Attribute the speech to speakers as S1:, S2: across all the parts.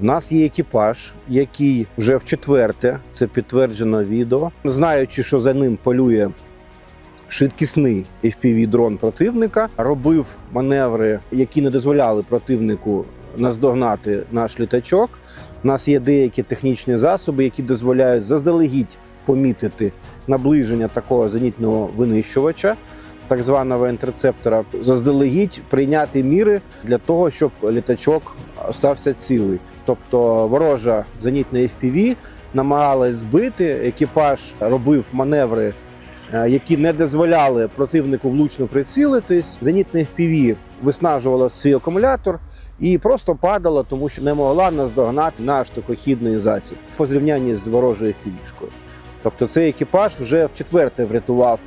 S1: У нас є екіпаж, який вже в четверте, це підтверджено відео, знаючи, що за ним полює швидкісний fpv дрон противника, робив маневри, які не дозволяли противнику наздогнати наш літачок. У нас є деякі технічні засоби, які дозволяють заздалегідь помітити наближення такого зенітного винищувача, так званого інтерцептора, заздалегідь прийняти міри для того, щоб літачок стався цілий. Тобто ворожа зенітна FPV намагалась збити, екіпаж робив маневри, е, які не дозволяли противнику влучно прицілитись. Зенітна FPV виснажувала свій акумулятор і просто падала, тому що не могла наздогнати наш тихохідний засіб по зрівнянні з ворожою FPV-шкою. Тобто цей екіпаж вже в четверте врятував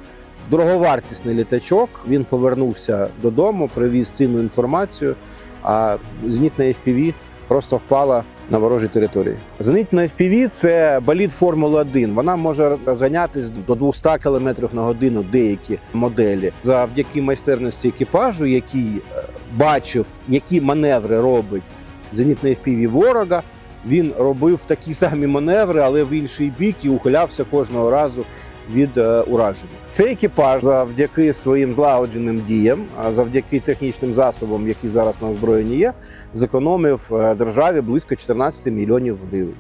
S1: дороговартісний літачок. Він повернувся додому, привіз цінну інформацію. А зенітна FPV просто впала на ворожій території. Зенітна FPV – це болід Формули 1. Вона може розганятись до 200 км на годину деякі моделі. Завдяки майстерності екіпажу, який е, бачив, які маневри робить зенітна FPV ворога. Він робив такі самі маневри, але в інший бік і ухилявся кожного разу від е, ураження. Цей екіпаж завдяки своїм злагодженим діям, а завдяки технічним засобам, які зараз на озброєнні є, зекономив е, державі близько 14 мільйонів гривень.